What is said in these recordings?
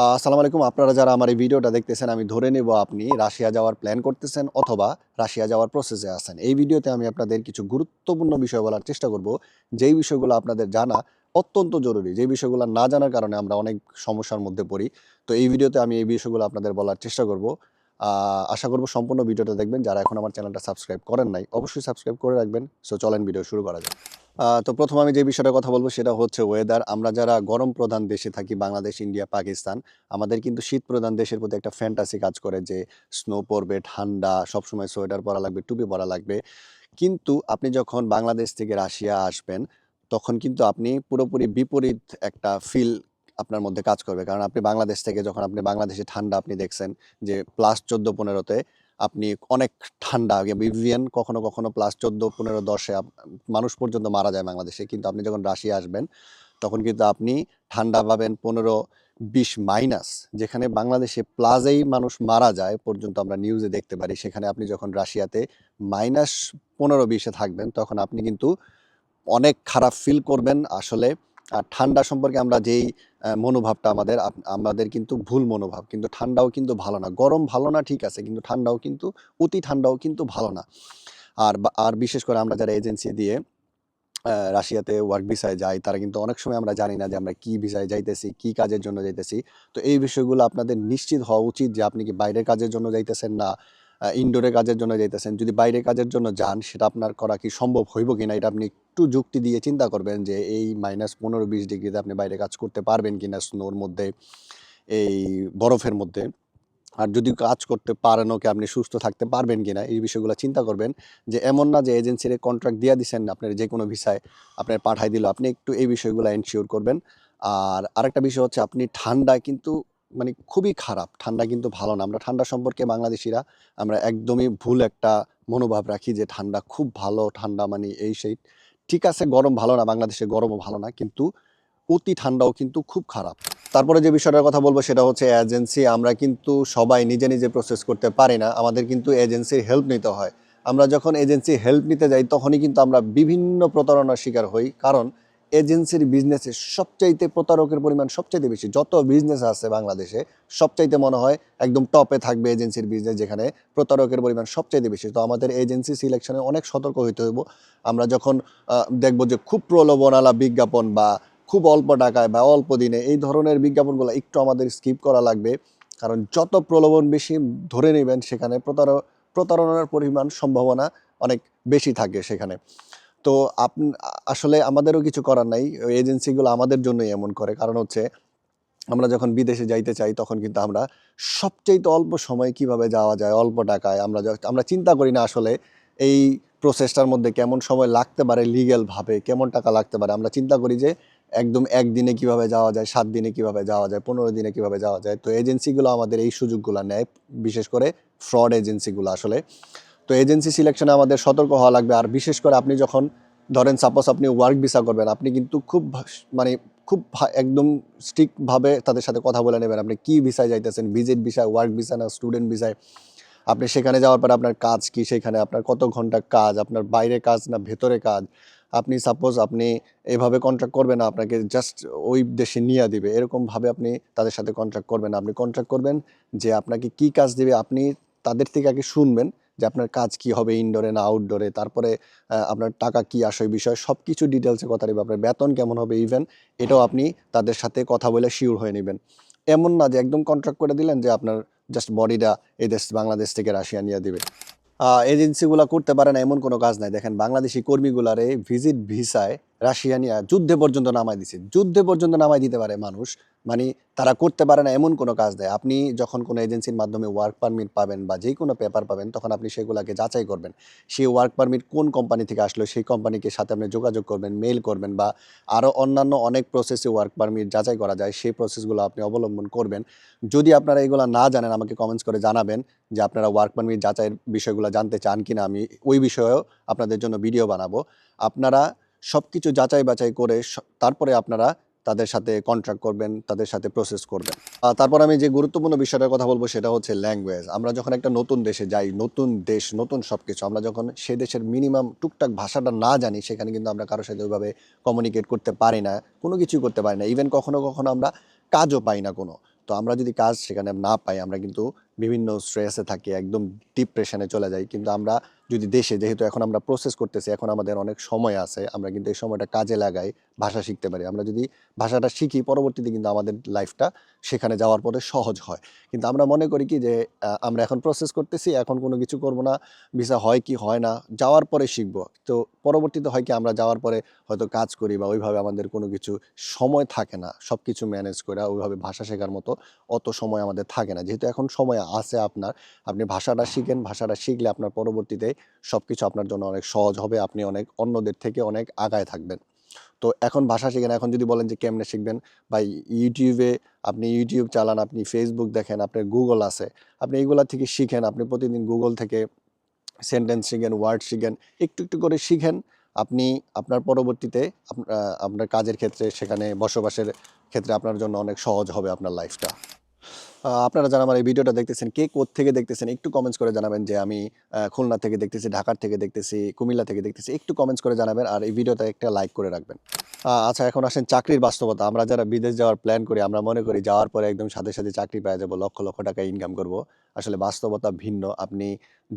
আসসালামু আলাইকুম। আপনারা যারা আমার এই ভিডিওটা দেখতেছেন, আমি ধরে নেব আপনি রাশিয়া যাওয়ার প্ল্যান করতেছেন অথবা রাশিয়া যাওয়ার প্রসেসে আছেন। এই ভিডিওতে আমি আপনাদের কিছু গুরুত্বপূর্ণ বিষয় বলার চেষ্টা করব। যেই বিষয়গুলো আপনাদের জানা অত্যন্ত জরুরি যে বিষয়গুলো না জানার কারণে আমরা অনেক সমস্যার মধ্যে পড়ি। তো এই ভিডিওতে আমি এই বিষয়গুলো আপনাদের বলার চেষ্টা করব। আশা করব সম্পূর্ণ ভিডিওটা দেখবেন। যারা এখন আমার চ্যানেলটা সাবস্ক্রাইব করেন নাই, অবশ্যই সাবস্ক্রাইব করে রাখবেন। সো চলেন ভিডিও শুরু করা যাক। তো প্রথম আমি যে বিষয়টা কথা বলব সেটা হচ্ছে ওয়েদার আমরা যারা গরম প্রধান দেশে থাকি, বাংলাদেশ, ইন্ডিয়া, পাকিস্তান, আমাদের কিন্তু শীত প্রধান দেশের প্রতি একটা ফ্যান্টাসি কাজ করে যে স্নো পড়বে, ঠান্ডা, সবসময় সোয়েটার পরা লাগবে, টুপি পরা লাগবে। কিন্তু আপনি যখন বাংলাদেশ থেকে রাশিয়া আসবেন, তখন কিন্তু আপনি পুরোপুরি বিপরীত একটা ফিল আপনার মধ্যে কাজ করবে। কারণ আপনি বাংলাদেশ থেকে, যখন আপনি বাংলাদেশে ঠান্ডা আপনি দেখছেন যে প্লাস চোদ্দ, পনেরোতে আপনি অনেক ঠান্ডা ইভিএন কখনো কখনো প্লাস চোদ্দ, পনেরো, দশে মানুষ পর্যন্ত মারা যায় বাংলাদেশে। কিন্তু আপনি যখন রাশিয়া আসবেন, তখন কিন্তু আপনি ঠান্ডা পাবেন পনেরো, বিশ মাইনাস যেখানে বাংলাদেশে প্লাজেই মানুষ মারা যায় পর্যন্ত আমরা নিউজে দেখতে পারি। সেখানে আপনি যখন রাশিয়াতে মাইনাস পনেরো, বিশে থাকবেন, তখন আপনি কিন্তু অনেক খারাপ ফিল করবেন আসলে। আর ঠান্ডা সম্পর্কে আমরা যেই মনোভাবটা আমাদের আমাদের কিন্তু ভুল মনোভাব, কিন্তু ঠান্ডাও কিন্তু ভালো না। গরম ভালো না, ঠিক আছে, কিন্তু ঠান্ডাও কিন্তু, অতি ঠান্ডাও কিন্তু ভালো না। আর আর বিশেষ করে আমরা যারা এজেন্সি দিয়ে রাশিয়াতে ওয়ার্ক ভিসায় যাই, তারা কিন্তু অনেক সময় আমরা জানি না যে আমরা কি ভিসায় যাইতেছি, কি কাজের জন্য যাইতেছি। তো এই বিষয়গুলো আপনাদের নিশ্চিত হওয়া উচিত যে আপনি কি বাইরের কাজের জন্য যাইতেছেন না। ইনডোরে কাজের জন্য যাইতেছেন, যদি বাইরের কাজের জন্য যান, সেটা আপনার করা কি সম্ভব হইব কিনা? এটা আপনি একটু যুক্তি দিয়ে চিন্তা করবেন যে এই মাইনাস পনেরো বিশ ডিগ্রিতে আপনি বাইরে কাজ করতে পারবেন কিনা স্নোর মধ্যে, এই বরফের মধ্যে। আর যদি কাজ করতে পারেন ওকে আপনি সুস্থ থাকতে পারবেন কিনা? এই বিষয়গুলো চিন্তা করবেন যে এমন না যে এজেন্সির কন্ট্রাক্ট দিয়ে দিচ্ছেন আপনার যে কোনো ভিসায় আপনার পাঠাই দিল, আপনি একটু এই বিষয়গুলো এনশিওর করবেন। আর আরেকটা বিষয় হচ্ছে আপনি ঠান্ডা কিন্তু মানে খুবই খারাপ। ঠান্ডা কিন্তু ভালো না। আমরা ঠান্ডা সম্পর্কে বাংলাদেশিরা আমরা একদমই ভুল একটা মনোভাব রাখি যে ঠান্ডা খুব ভালো, ঠান্ডা মানে এই সেই। ঠিক আছে, গরম ভালো না, বাংলাদেশে গরমও ভালো না, কিন্তু অতি ঠান্ডাও কিন্তু খুব খারাপ। তারপরে যে বিষয়টার কথা বলব সেটা হচ্ছে এজেন্সি আমরা কিন্তু সবাই নিজে নিজে প্রসেস করতে পারি না। আমাদের কিন্তু এজেন্সির হেল্প নিতে হয়। আমরা যখন এজেন্সি হেল্প নিতে যাই, তখনই কিন্তু আমরা বিভিন্ন প্রতারণার শিকার হই। কারণ এজেন্সির বিজনেসে সবচাইতে প্রতারকের পরিমাণ সবচাইতে বেশি, যত বিজনেস আছে বাংলাদেশে, সবচাইতে মনে হয় একদম টপে থাকবে এজেন্সির বিজনেস যেখানে প্রতারকের পরিমাণ সবচাইতে বেশি। তো আমাদের এজেন্সি সিলেকশনে অনেক সতর্ক হইতে হইব। আমরা যখন দেখব যে খুব প্রলোভনালা বিজ্ঞাপন বা খুব অল্প টাকায় বা অল্প দিনে এই ধরনের বিজ্ঞাপনগুলো একটু আমাদের স্কিপ করা লাগবে। কারণ যত প্রলোভন বেশি ধরে নেবেন, সেখানে প্রতার প্রতারণার পরিমাণ সম্ভাবনা অনেক বেশি থাকে সেখানে। তো আপনি আসলে আমাদেরও কিছু করার নাই। এজেন্সিগুলো আমাদের জন্যই এমন করে। কারণ হচ্ছে, আমরা যখন বিদেশে যাইতে চাই, তখন কিন্তু আমরা সবচেয়ে অল্প সময় কীভাবে যাওয়া যায়, অল্প টাকায়, আমরা আমরা চিন্তা করি না আসলে এই প্রসেসটার মধ্যে কেমন সময় লাগতে পারে লিগ্যালভাবে কেমন টাকা লাগতে পারে। আমরা চিন্তা করি যে, একদম একদিনে কীভাবে যাওয়া যায়, সাত দিনে কীভাবে যাওয়া যায়, পনেরো দিনে কীভাবে যাওয়া যায়। তো এজেন্সিগুলো আমাদের এই সুযোগগুলো নেয়, বিশেষ করে ফ্রড এজেন্সিগুলো আসলে। তো এজেন্সি সিলেকশনে আমাদের সতর্ক হওয়া লাগবে। আর বিশেষ করে আপনি যখন ধরেন সাপোজ আপনি ওয়ার্ক ভিসা করবেন, আপনি কিন্তু খুব মানে খুব একদম স্ট্রিক্টভাবে তাদের সাথে কথা বলে নেবেন। আপনি কী ভিসায় যাইতেছেন? ভিজিট ভিসা ওয়ার্ক ভিসা না স্টুডেন্ট ভিসায় আপনি সেখানে যাওয়ার পর আপনার কাজ কি সেখানে? আপনার কত ঘণ্টা কাজ? আপনার বাইরে কাজ না, ভেতরে কাজ? আপনি সাপোজ আপনি এভাবে কন্ট্রাক্ট করবেন না, আপনাকে জাস্ট ওই দেশে নিয়ে দিবে। এরকমভাবে আপনি তাদের সাথে কন্ট্রাক্ট করবেন। আপনি কন্ট্রাক্ট করবেন যে আপনাকে কি কাজ দিবে, আপনি তাদের থেকে আগে শুনবেন। যে আপনার কাজ কি হবে ইনডোরে না আউটডোরে তারপরে আপনার টাকা কি আসে বিষয় সব কিছু ডিটেলসে কথা নেবে। আপনার বেতন কেমন হবে ইভেন এটাও আপনি তাদের সাথে কথা বলে শিওর হয়ে নেবেন। এমন না যে একদম কন্ট্রাক্ট করে দিলেন যে আপনার জাস্ট বডিটা এই দেশ বাংলাদেশ থেকে রাশিয়া নিয়ে দিবে। এজেন্সিগুলো করতে পারে না, এমন কোনো কাজ নাই। দেখেন, বাংলাদেশি কর্মীগুলারে ভিজিট ভিসায় রাশিয়া নিয়ে যুদ্ধে পর্যন্ত নামাই দিছে। যুদ্ধে পর্যন্ত নামাই দিতে পারে মানুষ। মানে তারা করতে পারে না এমন কোনো কাজ দেয়। আপনি যখন কোনো এজেন্সির মাধ্যমে ওয়ার্ক পারমিট পাবেন বা যে কোনো পেপার পাবেন, তখন আপনি সেগুলোকে যাচাই করবেন। সেই ওয়ার্ক পারমিট কোন কোম্পানি থেকে আসলো, সেই কোম্পানিকে সাথে আপনি যোগাযোগ করবেন মেল করবেন বা আরও অন্যান্য অনেক প্রসেসে ওয়ার্ক পারমিট যাচাই করা যায়, সেই প্রসেসগুলো আপনি অবলম্বন করবেন। যদি আপনারা এগুলো না জানেন, আমাকে কমেন্টস করে জানাবেন যে আপনারা ওয়ার্ক পারমিট যাচাইয়ের বিষয়গুলো জানতে চান কিনা, আমি ওই বিষয়েও আপনাদের জন্য ভিডিও বানাবো। আপনারা সব কিছু যাচাই বাছাই করে তারপরে আপনারা তাদের সাথে কন্ট্রাক্ট করবেন, তাদের সাথে প্রসেস করবেন। তারপর আমি যে গুরুত্বপূর্ণ বিষয়টার কথা বলব সেটা হচ্ছে ল্যাঙ্গুয়েজ আমরা যখন একটা নতুন দেশে যাই, নতুন দেশ, নতুন সব কিছু আমরা যখন সে দেশের মিনিমাম টুকটাক ভাষাটা না জানি, সেখানে কিন্তু আমরা কারোর সাথে ওইভাবে কমিউনিকেট করতে পারি না, কোনো কিছুই করতে পারি না। ইভেন কখনো কখনো আমরা কাজও পাই না কোনো। তো আমরা যদি কাজ সেখানে না পাই, আমরা কিন্তু বিভিন্ন স্ট্রেসে থাকি, একদম ডিপ্রেশনে চলে যাই। কিন্তু আমরা যদি দেশে, যেহেতু এখন আমরা প্রসেস করতেছি, এখন আমাদের অনেক সময় আছে, আমরা কিন্তু এই সময়টা কাজে লাগাই, ভাষা শিখতে পারি। আমরা যদি ভাষাটা শিখি, পরবর্তীতে কিন্তু আমাদের লাইফটা সেখানে যাওয়ার পরে সহজ হয়। কিন্তু আমরা মনে করি কি যে আমরা এখন প্রসেস করতেছি, এখন কোনো কিছু করব না ভিসা হয় কি হয় না, যাওয়ার পরে শিখব। তো পরবর্তীতে হয় কি, আমরা যাওয়ার পরে হয়তো কাজ করি বা ওইভাবে আমাদের কোনো কিছু সময় থাকে না সব কিছু ম্যানেজ করে, ওইভাবে ভাষা শেখার মতো অত সময় আমাদের থাকে না। যেহেতু এখন সময় আছে আপনার। আপনি ভাষাটা শিখেন, ভাষাটা শিখলে আপনার পরবর্তীতে সব কিছু আপনার জন্য অনেক সহজ হবে, আপনি অনেক অন্যদের থেকে অনেক আগায় থাকবেন। তো এখন ভাষা শিখেন, এখন যদি বলেন যে কেমনে শিখবেন? বা ইউটিউবে আপনি ইউটিউব চালান, আপনি ফেসবুক দেখেন, আপনার গুগল আছে। আপনি এইগুলা থেকে শিখেন, আপনি প্রতিদিন গুগল থেকে সেন্টেন্স শিখেন ওয়ার্ড শিখেন, একটু একটু করে শিখেন। আপনি আপনার পরবর্তীতে আপনার কাজের ক্ষেত্রে, সেখানে বসবাসের ক্ষেত্রে আপনার জন্য অনেক সহজ হবে আপনার লাইফটা আপনারা যারা আমার এই ভিডিওটা দেখতেছেন, কে থেকে দেখতেছেন, একটু কমেন্টস করে জানাবেন যে আমি খুলনা থেকে দেখতেছি, ঢাকার থেকে দেখতেছি, কুমিল্লা থেকে দেখতেছি, একটু কমেন্টস করে জানাবেন আর এই ভিডিওটা একটা লাইক করে রাখবেন। আচ্ছা এখন আসেন চাকরির বাস্তবতা। আমরা যারা বিদেশ যাওয়ার প্ল্যান করি, আমরা মনে করি যাওয়ার পরে একদম সাথে সাথে চাকরি পেয়ে যাব, লক্ষ লক্ষ টাকা ইনকাম করব। আসলে বাস্তবতা ভিন্ন। আপনি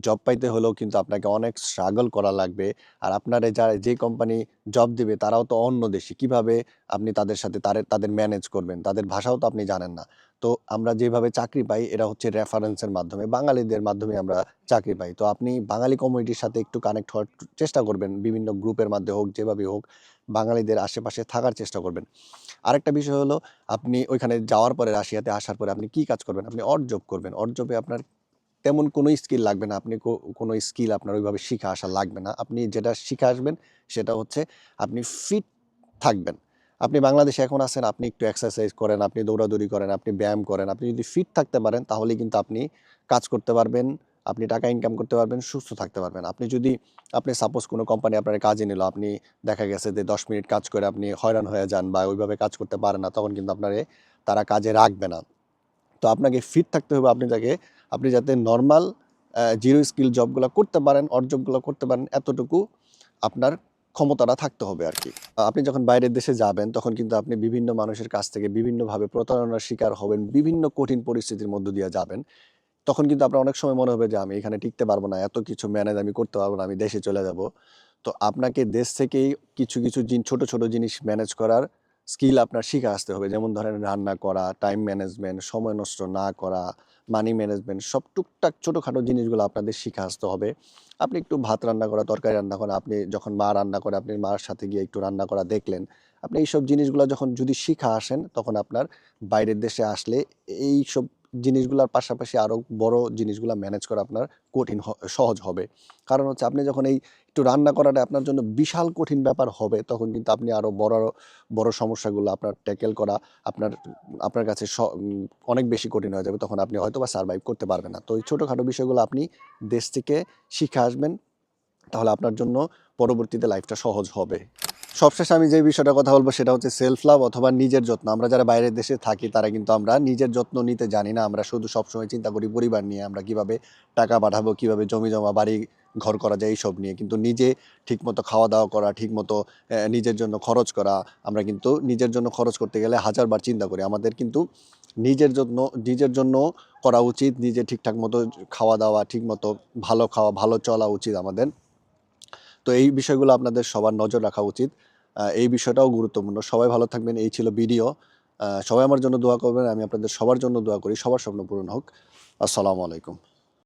জব পাইতে হলেও কিন্তু আপনাকে অনেক স্ট্রাগল করা লাগবে আর আপনার যারা যে কোম্পানি জব দিবে তারাও তো অন্য দেশে। কীভাবে আপনি তাদের সাথে তাদের ম্যানেজ করবেন? তাদের ভাষাও তো আপনি জানেন না। তো আমরা যেভাবে চাকরি পাই, এটা হচ্ছে রেফারেন্সের মাধ্যমে, বাঙালিদের মাধ্যমে আমরা চাকরি পাই। তো আপনি বাঙালি কমিউনিটির সাথে একটু কানেক্ট হওয়ার চেষ্টা করবেন, বিভিন্ন গ্রুপের মাধ্যমে হোক যেভাবে হোক, বাঙালিদের আশেপাশে থাকার চেষ্টা করবেন। আরেকটা বিষয় হলো, আপনি ওইখানে যাওয়ার পরে, রাশিয়াতে আসার পরে আপনি কি কাজ করবেন? আপনি অড জব করবেন। অড জবে আপনার তেমন কোনো স্কিল লাগবে না, আপনি কোনো স্কিল আপনার ওইভাবে শিখে আসা লাগবে না। আপনি যেটা শিখে আসবেন, সেটা হচ্ছে আপনি ফিট থাকবেন। আপনি বাংলাদেশে এখন আছেন, আপনি একটু এক্সারসাইজ করেন, আপনি দৌড়াদৌড়ি করেন, আপনি ব্যায়াম করেন, আপনি যদি ফিট থাকতে পারেন তাহলে কিন্তু আপনি কাজ করতে পারবেন, আপনি টাকা ইনকাম করতে পারবেন, সুস্থ থাকতে পারবেন। আপনি যদি, আপনি সাপোজ কোনো কোম্পানি আপনার কাজে নিল, আপনি দেখা গেছে যে দশ মিনিট কাজ করে আপনি হয়রান হয়ে যান বা ওইভাবে কাজ করতে পারেন না, তখন কিন্তু আপনারে তারা কাজে রাখবে না। তো আপনাকে ফিট থাকতে হবে, আপনি যাকে আপনি যাতে নর্মাল জিরো স্কিল জবগুলো করতে পারেন অড জবগুলো করতে পারেন, এতটুকু আপনার ক্ষমতাটা থাকতে হবে আর কি আপনি যখন বাইরের দেশে যাবেন, তখন কিন্তু আপনি বিভিন্ন মানুষের কাছ থেকে বিভিন্নভাবে প্রতারণার শিকার হবেন, বিভিন্ন কঠিন পরিস্থিতির মধ্য দিয়ে যাবেন। তখন কিন্তু আপনার অনেক সময় মনে হবে যে, আমি এখানে টিকতে পারব না, এত কিছু ম্যানেজ আমি করতে পারব না, আমি দেশে চলে যাব। তো আপনাকে দেশ থেকেই কিছু কিছু ছোট ছোট জিনিস ম্যানেজ করার স্কিল আপনার শিখে আসতে হবে। যেমন ধরেন রান্না করা টাইম ম্যানেজমেন্ট সময় নষ্ট না করা মানি ম্যানেজমেন্ট সব টুকটাক ছোটোখাটো জিনিসগুলো আপনাদের শিখে আসতে হবে। আপনি একটু ভাত রান্না করা, তরকারি রান্না করা, আপনি যখন মা রান্না করে, আপনি মার সাথে গিয়ে একটু রান্না করা দেখলেন, আপনি এইসব জিনিসগুলো যখন যদি শিখা আসেন, তখন আপনার বাইরের দেশে আসলে এই সব জিনিসগুলোর পাশাপাশি আরও বড় জিনিসগুলো ম্যানেজ করা আপনার কঠিন সহজ হবে। কারণ হচ্ছে আপনি যখন এই একটু রান্না করাটা আপনার জন্য বিশাল কঠিন ব্যাপার হবে, তখন কিন্তু আপনি আরও বড় বড় সমস্যাগুলো আপনার ট্যাকেল করা আপনার আপনার কাছে অনেক বেশি কঠিন হয়ে যাবে। তখন আপনি হয়তো বা সার্ভাইভ করতে পারবেন না। তো এই ছোটোখাটো বিষয়গুলো আপনি দেশ থেকে শিখে আসবেন, তাহলে আপনার জন্য পরবর্তীতে লাইফটা সহজ হবে। সবশেষে আমি যে বিষয়টা কথা বলব সেটা হচ্ছে সেলফ লাভ অথবা নিজের যত্ন। আমরা যারা বাইরের দেশে থাকি, তারা কিন্তু আমরা নিজের যত্ন নিতে জানি না। আমরা শুধু সবসময় চিন্তা করি পরিবার নিয়ে, আমরা কীভাবে টাকা পাঠাবো, কীভাবে জমি জমা, বাড়ি ঘর করা যায় এইসব নিয়ে। কিন্তু নিজে ঠিকমতো খাওয়া দাওয়া করা, ঠিকমতো নিজের জন্য খরচ করা, আমরা কিন্তু নিজের জন্য খরচ করতে গেলে হাজারবার চিন্তা করি। আমাদের কিন্তু নিজের জন্য নিজের জন্য করা উচিত। নিজে ঠিকঠাক মতো খাওয়া দাওয়া ঠিকমতো ভালো খাওয়া, ভালো চলা উচিত আমাদের। তো এই বিষয়গুলো আপনাদের সবার নজর রাখা উচিত। এই বিষয়টাও গুরুত্বপূর্ণ। সবাই ভালো থাকবেন। এই ছিল ভিডিও। সবাই আমার জন্য দোয়া করবেন। আমি আপনাদের সবার জন্য দোয়া করি। সবার স্বপ্ন পূরণ হোক। আসসালামু আলাইকুম।